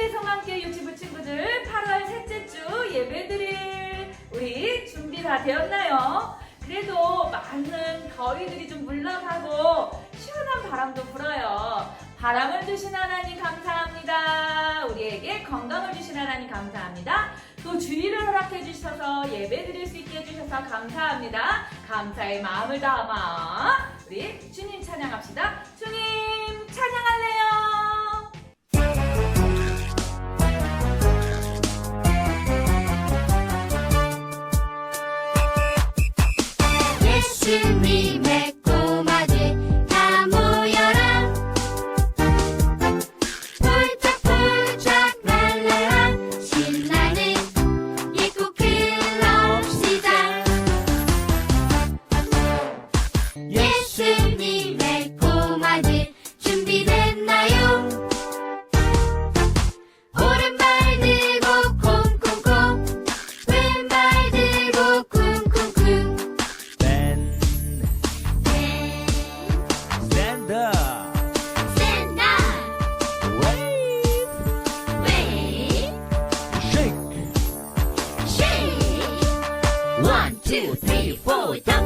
오늘의 성함께 유치부 친구들 8월 셋째 주 예배드릴 우리 준비 다 되었나요? 그래도 많은 더위들이 좀 물러가고 시원한 바람도 불어요. 바람을 주신 하나님 감사합니다. 우리에게 건강을 주신 하나님 감사합니다. 또 주의를 허락해 주셔서 예배 드릴 수 있게 해주셔서 감사합니다. 감사의 마음을 담아 우리 주님 찬양합시다. 예 two, three, four, 더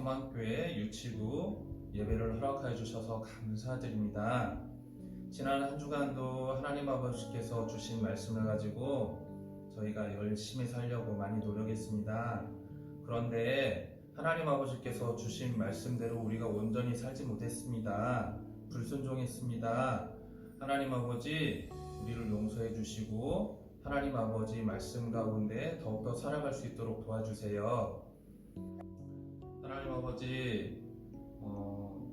소망교회 유치부 예배를 허락하여 주셔서 감사드립니다. 지난 한 주간도 하나님 아버지께서 주신 말씀을 가지고 저희가 열심히 살려고 많이 노력했습니다. 그런데 하나님 아버지께서 주신 말씀대로 우리가 온전히 살지 못했습니다. 불순종했습니다. 하나님 아버지 우리를 용서해 주시고 하나님 아버지 말씀 가운데 더욱더 살아갈 수 있도록 도와주세요. 하나님 아버지, 어,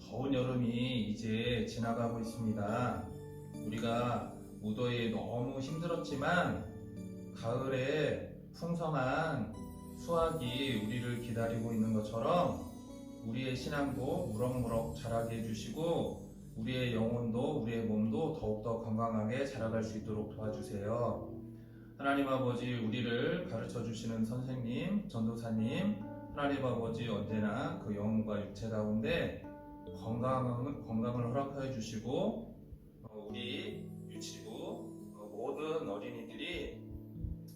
더운 여름이 이제 지나가고 있습니다. 우리가 무더위에 너무 힘들었지만 가을에 풍성한 수확이 우리를 기다리고 있는 것처럼 우리의 신앙도 무럭무럭 자라게 해주시고 우리의 영혼도 우리의 몸도 더욱더 건강하게 자라갈 수 있도록 도와주세요. 하나님 아버지 우리를 가르쳐 주시는 선생님, 전도사님, 하나님 아버지 언제나 그 영혼과 육체 가운데 건강을, 건강을 허락하여 주시고 어, 우리 유치부 어, 모든 어린이들이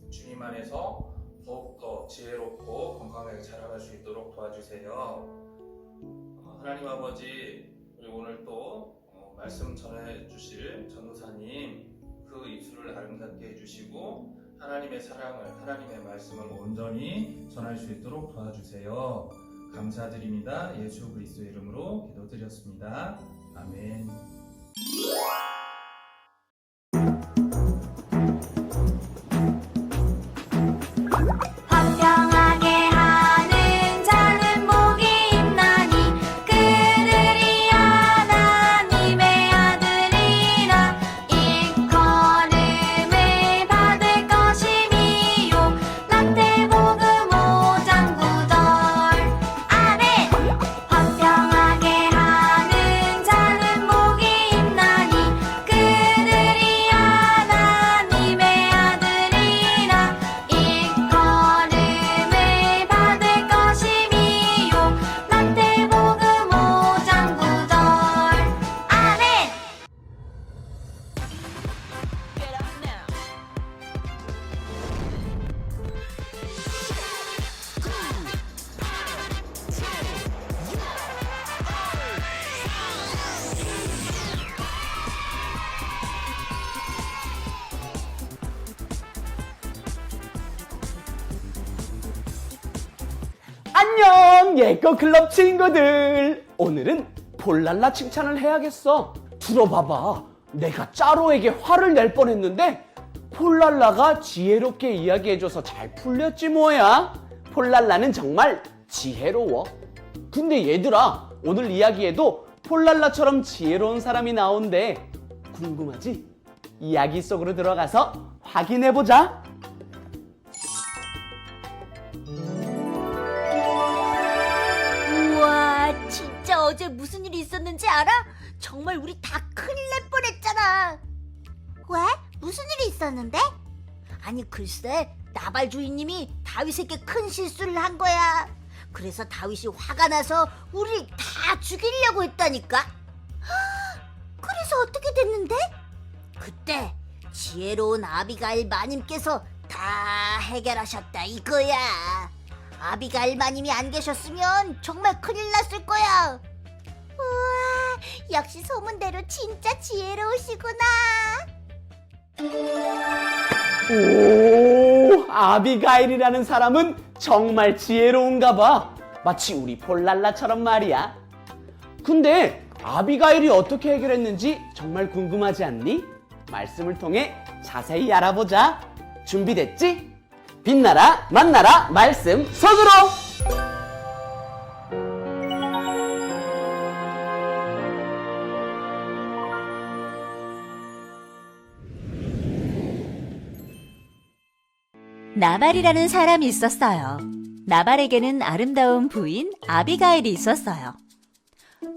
주님 안에서 더욱더 지혜롭고 건강하게 자라갈 수 있도록 도와주세요. 어, 하나님 아버지 오늘 또 어, 말씀 전해 주실 전도사님 그 입술을 아름답게 해주시고 하나님의 사랑을 하나님의 말씀을 온전히 전할 수 있도록 도와주세요. 감사드립니다. 예수 그리스도의 이름으로 기도드렸습니다. 아멘. 안녕 예꺼 클럽 친구들. 오늘은 폴랄라 칭찬을 해야겠어. 들어봐봐. 내가 짜로에게 화를 낼 뻔했는데 폴랄라가 지혜롭게 이야기해줘서 잘 풀렸지 뭐야. 폴랄라는 정말 지혜로워. 근데 얘들아 오늘 이야기에도 폴랄라처럼 지혜로운 사람이 나온대. 궁금하지? 이야기 속으로 들어가서 확인해보자 어제 무슨 일이 있었는지 알아? 정말 우리 다 큰일 날 뻔했잖아. 왜? 무슨 일이 있었는데? 아니 글쎄, 나발 주인님이 다윗에게 큰 실수를 한 거야. 그래서 다윗이 화가 나서 우리를 다 죽이려고 했다니까. 그래서 어떻게 됐는데? 그때 지혜로운 아비가일 마님께서 다 해결하셨다 이거야. 아비가일 마님이 안 계셨으면 정말 큰일 났을 거야. 우와, 역시 소문대로 진짜 지혜로우시구나. 오, 아비가일이라는 사람은 정말 지혜로운가 봐. 마치 우리 폴랄라처럼 말이야. 근데 아비가일이 어떻게 해결했는지 정말 궁금하지 않니? 말씀을 통해 자세히 알아보자. 준비됐지? 빛나라, 만나라, 말씀 속으로! 나발이라는 사람이 있었어요. 나발에게는 아름다운 부인 아비가일이 있었어요.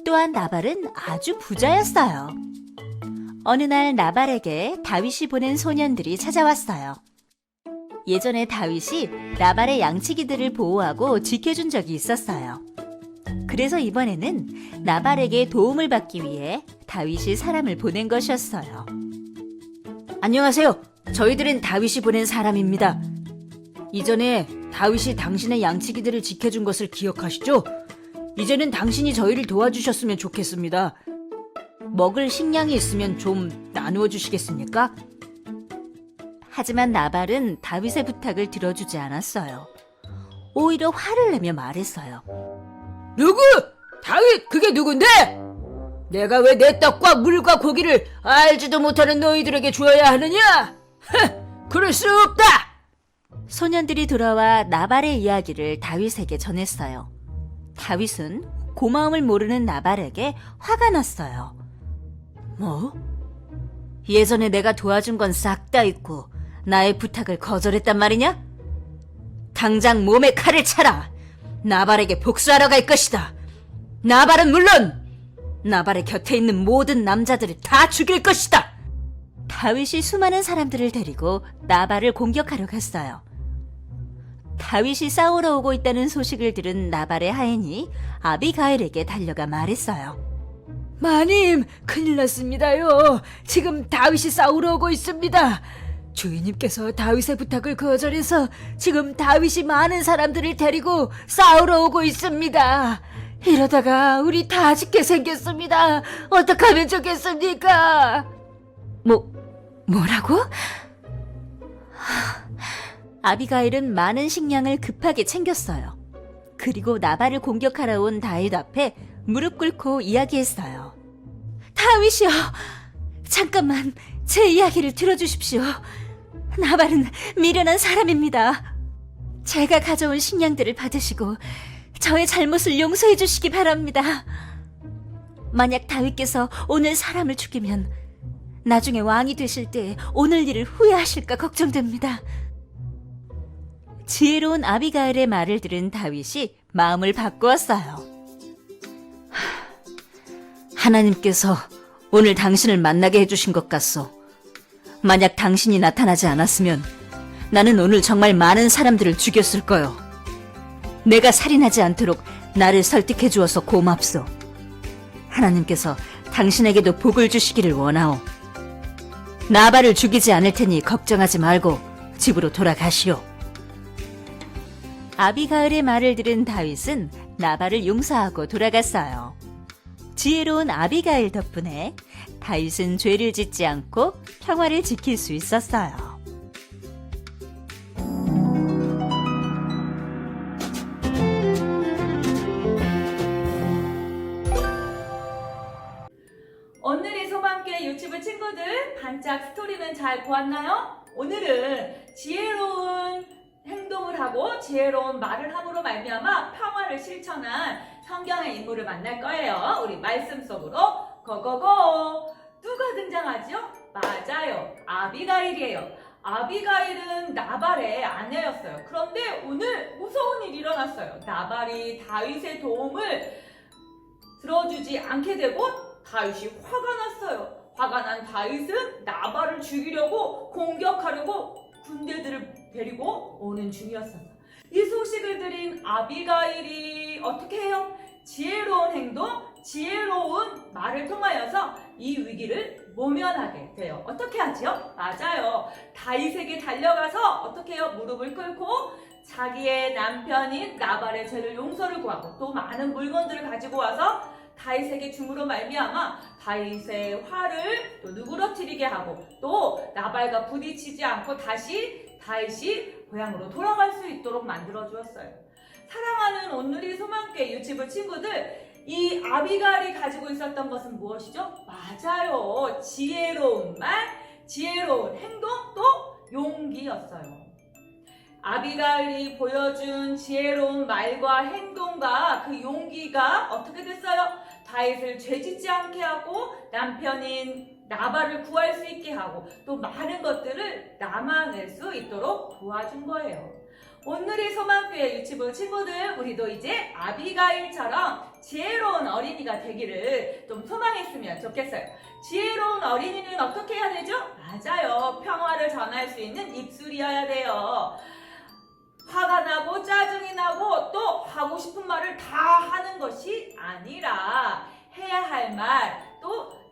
또한 나발은 아주 부자였어요. 어느 날 나발에게 다윗이 보낸 소년들이 찾아왔어요. 예전에 다윗이 나발의 양치기들을 보호하고 지켜준 적이 있었어요. 그래서 이번에는 나발에게 도움을 받기 위해 다윗이 사람을 보낸 것이었어요. 안녕하세요. 저희들은 다윗이 보낸 사람입니다. 이전에 다윗이 당신의 양치기들을 지켜준 것을 기억하시죠? 이제는 당신이 저희를 도와주셨으면 좋겠습니다. 먹을 식량이 있으면 좀 나누어 주시겠습니까? 하지만 나발은 다윗의 부탁을 들어주지 않았어요. 오히려 화를 내며 말했어요. 누구? 다윗 그게 누군데? 내가 왜 내 떡과 물과 고기를 알지도 못하는 너희들에게 주어야 하느냐? 흥, 그럴 수 없다. 소년들이 돌아와 나발의 이야기를 다윗에게 전했어요. 다윗은 고마움을 모르는 나발에게 화가 났어요. 뭐? 예전에 내가 도와준 건 싹 다 있고 나의 부탁을 거절했단 말이냐? 당장 몸에 칼을 차라. 나발에게 복수하러 갈 것이다. 나발은 물론 나발의 곁에 있는 모든 남자들을 다 죽일 것이다. 다윗이 수많은 사람들을 데리고 나발을 공격하러 갔어요. 다윗이 싸우러 오고 있다는 소식을 들은 나발의 하인이 아비가일에게 달려가 말했어요. 마님, 큰일 났습니다요. 지금 다윗이 싸우러 오고 있습니다. 주인님께서 다윗의 부탁을 거절해서 지금 다윗이 많은 사람들을 데리고 싸우러 오고 있습니다. 이러다가 우리 다 죽게 생겼습니다. 어떡하면 좋겠습니까? 뭐, 뭐라고? 하, 아비가일은 많은 식량을 급하게 챙겼어요. 그리고 나발을 공격하러 온 다윗 앞에 무릎 꿇고 이야기했어요. 다윗이요! 잠깐만, 제 이야기를 들어주십시오. 나발은 미련한 사람입니다. 제가 가져온 식량들을 받으시고, 저의 잘못을 용서해 주시기 바랍니다. 만약 다윗께서 오늘 사람을 죽이면, 나중에 왕이 되실 때 오늘 일을 후회하실까 걱정됩니다. 지혜로운 아비가일의 말을 들은 다윗이 마음을 바꾸었어요. 하, 하나님께서 오늘 당신을 만나게 해주신 것 같소. 만약 당신이 나타나지 않았으면 나는 오늘 정말 많은 사람들을 죽였을 거요. 내가 살인하지 않도록 나를 설득해 주어서 고맙소. 하나님께서 당신에게도 복을 주시기를 원하오. 나발을 죽이지 않을 테니 걱정하지 말고 집으로 돌아가시오. 아비가을의 말을 들은 다윗은 나발을 용서하고 돌아갔어요. 지혜로운 아비가일 덕분에 다윗은 죄를 짓지 않고 평화를 지킬 수 있었어요. 오늘의 소망교회 유튜브 친구들 반짝 스토리는 잘 보았나요? 오늘은 지혜로운 행동을 하고 지혜로운 말을 함으로 말미암아 평화를 실천한 성경의 인물을 만날 거예요. 우리 말씀 속으로 고고고 누가 등장하죠? 맞아요. 아비가일이에요. 아비가일은 나발의 아내였어요. 그런데 오늘 무서운 일이 일어났어요. 나발이 다윗의 도움을 들어주지 않게 되고 다윗이 화가 났어요. 화가 난 다윗은 나발을 죽이려고 공격하려고 군대들을 데리고 오는 중이었어요. 이 소식을 들은 아비가일이 어떻게 해요? 지혜로운 행동, 지혜로운 말을 통하여서 이 위기를 모면하게 돼요. 어떻게 하지요? 맞아요. 다윗에게 달려가서 어떻게 해요? 무릎을 꿇고 자기의 남편인 나발의 죄를 용서를 구하고 또 많은 물건들을 가지고 와서 다윗에게 줌으로 말미암아 다윗의 화를 또 누그러뜨리게 하고 또 나발과 부딪히지 않고 다시 다윗이 고향으로 돌아갈 수 있도록 만들어 주었어요. 사랑하는 오늘의 소망교회 유치부 친구들 이 아비갈이 가지고 있었던 것은 무엇이죠? 맞아요. 지혜로운 말, 지혜로운 행동, 또 용기였어요. 아비갈이 보여준 지혜로운 말과 행동과 그 용기가 어떻게 됐어요? 다윗을 죄짓지 않게 하고 남편인 나발을 구할 수 있게 하고 또 많은 것들을 남아낼 수 있도록 도와준 거예요. 오늘의 소망교회 유치부 친구들 우리도 이제 아비가일처럼 지혜로운 어린이가 되기를 좀 소망했으면 좋겠어요. 지혜로운 어린이는 어떻게 해야 되죠? 맞아요. 평화를 전할 수 있는 입술이어야 돼요. 화가 나고 짜증이 나고 또 하고 싶은 말을 다 하는 것이 아니라 해야 할 말, 또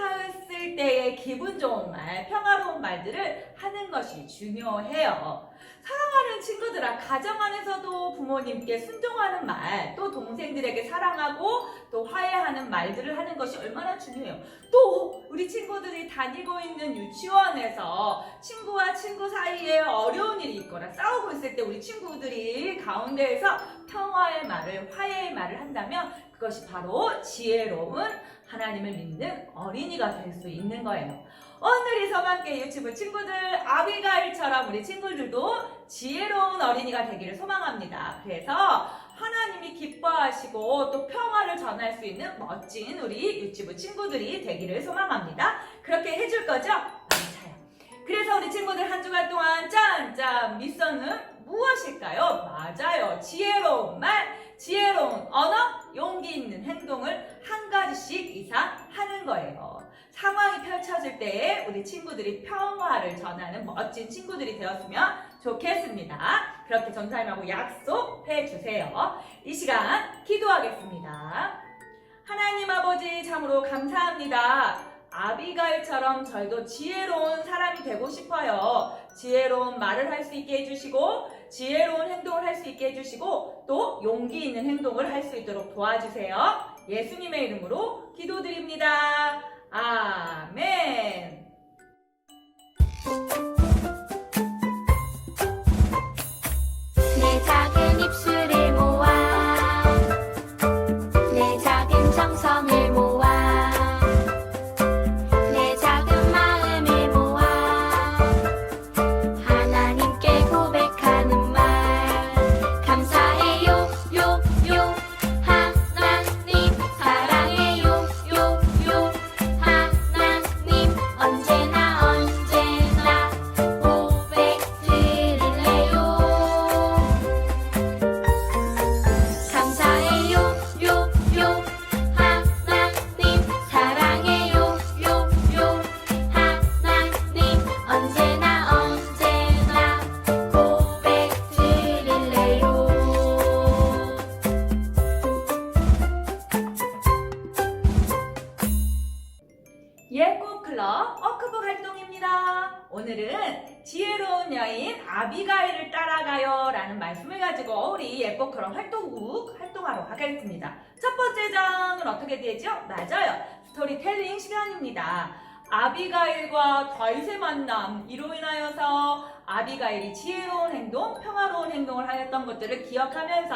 했을 때의 기분 좋은 말, 평화로운 말들을 하는 것이 중요해요. 사랑하는 친구들아, 가정 안에서도 부모님께 순종하는 말, 또 동생들에게 사랑하고 또 화해하는 말들을 하는 것이 얼마나 중요해요. 또 우리 친구들이 다니고 있는 유치원에서 친구와 친구 사이에 어려운 일이 있거나 싸우고 있을 때 우리 친구들이 가운데에서 평화의 말을, 화해의 말을 한다면 그것이 바로 지혜로운 하나님을 믿는 어린이가 될 수 있는 거예요. 오늘 이 서방계 유튜브 친구들 아비가일처럼 우리 친구들도 지혜로운 어린이가 되기를 소망합니다. 그래서 하나님이 기뻐하시고 또 평화를 전할 수 있는 멋진 우리 유튜브 친구들이 되기를 소망합니다. 그렇게 해줄 거죠? 맞아요. 그래서 우리 친구들 한 주간 동안 짠짠 미션은 무엇일까요? 맞아요. 지혜로운 말, 지혜로운 언어, 용기 있는 행동을 한 가지씩 이상 하는 거예요. 상황이 펼쳐질 때에 우리 친구들이 평화를 전하는 멋진 친구들이 되었으면 좋겠습니다. 그렇게 전사님하고 약속해 주세요. 이 시간 기도하겠습니다. 하나님 아버지 참으로 감사합니다. 아비가일처럼 저희도 지혜로운 사람이 되고 싶어요. 지혜로운 말을 할 수 있게 해주시고, 지혜로운 행동을 할 수 있게 해주시고, 또 용기 있는 행동을 할 수 있도록 도와주세요. 예수님의 이름으로 기도드립니다. 아멘. 내 작은 입술을 아비가일과 다윗의 만남 이로 인하여서 아비가일이 지혜로운 행동, 평화로운 행동을 하였던 것들을 기억하면서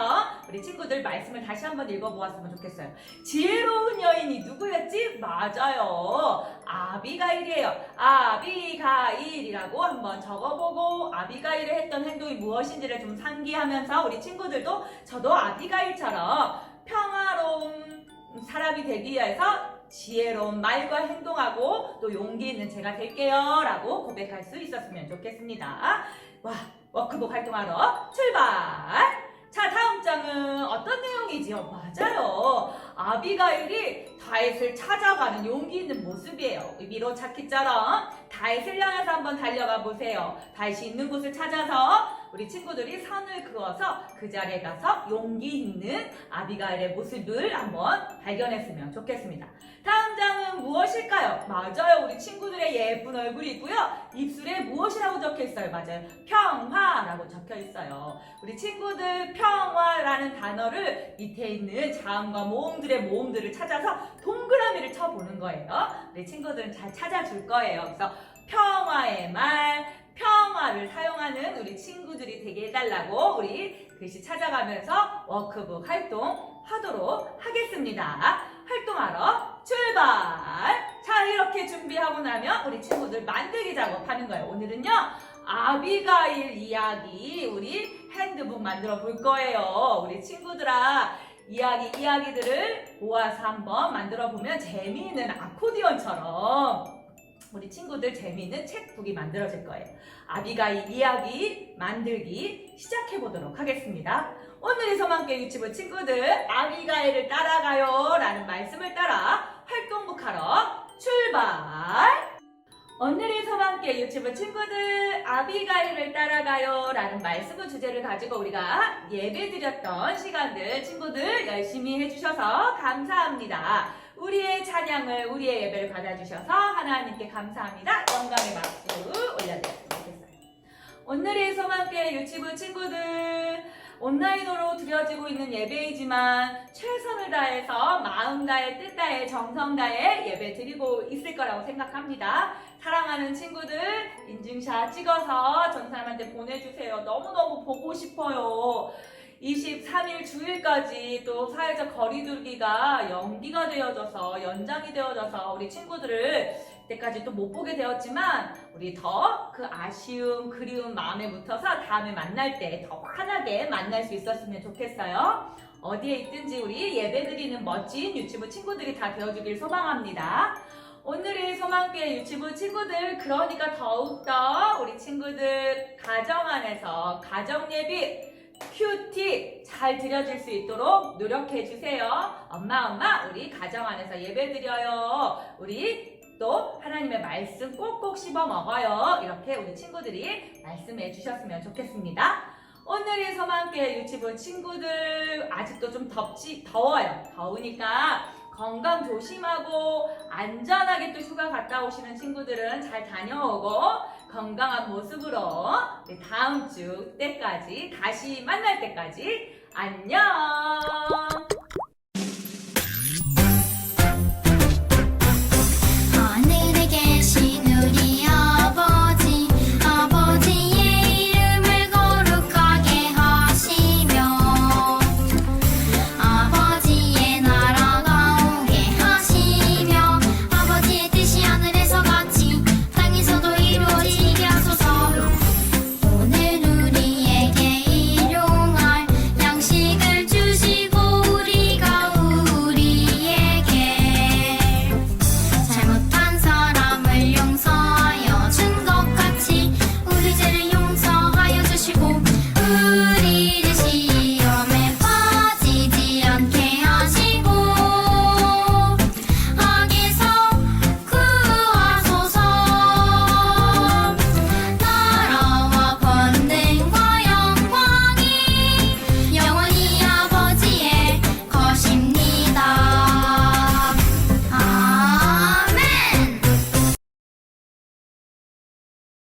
우리 친구들 말씀을 다시 한번 읽어보았으면 좋겠어요. 지혜로운 여인이 누구였지? 맞아요. 아비가일이에요. 아비가일이라고 한번 적어보고 아비가일이 했던 행동이 무엇인지를 좀 상기하면서 우리 친구들도 저도 아비가일처럼 평화로운 사람이 되기 위해서 지혜로운 말과 행동하고 또 용기 있는 제가 될게요 라고 고백할 수 있었으면 좋겠습니다. 와, 워크북 활동하러 출발! 자, 다음 장은 어떤 내용이지요? 맞아요. 아비가일이 다윗을 찾아가는 용기 있는 모습이에요. 미로 찾기처럼 다윗을 향해서 한번 달려가 보세요. 다윗이 있는 곳을 찾아서 우리 친구들이 선을 그어서 그 자리에 가서 용기 있는 아비가일의 모습을 한번 발견했으면 좋겠습니다. 다음 장은 무엇일까요? 맞아요. 우리 친구들의 예쁜 얼굴이 있고요. 입술에 무엇이라고 적혀 있어요? 맞아요. 평화라고 적혀 있어요. 우리 친구들 평화라는 단어를 밑에 있는 자음과 모음들의 모음들을 찾아서 동그라미를 쳐보는 거예요. 우리 친구들은 잘 찾아줄 거예요. 그래서 평화의 말, 평화를 사용하는 우리 친구들이 되게 해달라고 우리 글씨 찾아가면서 워크북 활동 하도록 하겠습니다. 활동하러 출발! 자, 이렇게 준비하고 나면 우리 친구들 만들기 작업하는 거예요. 오늘은요, 아비가일 이야기 우리 핸드북 만들어 볼 거예요. 우리 친구들아, 이야기, 이야기들을 모아서 한번 만들어 보면 재미있는 아코디언처럼 우리 친구들 재미있는 책북이 만들어질 거예요. 아비가일 이야기 만들기 시작해 보도록 하겠습니다. 오늘의 서만계 유치부 친구들 아비가일을 따라가요 라는 말씀을 따라 활동북 하러 출발! 오늘의 서만계 유치부 친구들 아비가일을 따라가요 라는 말씀을 주제를 가지고 우리가 예배 드렸던 시간들 친구들 열심히 해주셔서 감사합니다. 우리의 찬양을 우리의 예배를 받아주셔서 하나님께 감사합니다. 영광의 박수 좋겠어요. 오늘의 소망계 유치부 친구들 온라인으로 드려지고 있는 예배이지만 최선을 다해서 마음 다해 뜻 다해 정성 다해 예배 드리고 있을 거라고 생각합니다. 사랑하는 친구들 인증샷 찍어서 전사님한테 보내주세요. 너무너무 보고 싶어요. 23일 주일까지 또 사회적 거리두기가 연기가 되어져서 연장이 되어져서 우리 친구들을 때까지 또 못 보게 되었지만 우리 더 그 아쉬움, 그리움 마음에 묻어서 다음에 만날 때 더 환하게 만날 수 있었으면 좋겠어요. 어디에 있든지 우리 예배드리는 멋진 유튜브 친구들이 다 되어주길 소망합니다. 오늘의 소망교회 유치부 친구들 그러니까 더욱더 우리 친구들 가정 안에서 가정 예비 큐티 잘 드려질 수 있도록 노력해 주세요. 엄마 엄마 우리 가정 안에서 예배 드려요. 우리 또 하나님의 말씀 꼭꼭 씹어 먹어요. 이렇게 우리 친구들이 말씀해 주셨으면 좋겠습니다. 오늘의 서만계 유치부 친구들 아직도 좀 덥지 더워요. 더우니까 건강 조심하고 안전하게 또 휴가 갔다 오시는 친구들은 잘 다녀오고 건강한 모습으로 다음 주 때까지 다시 만날 때까지 안녕.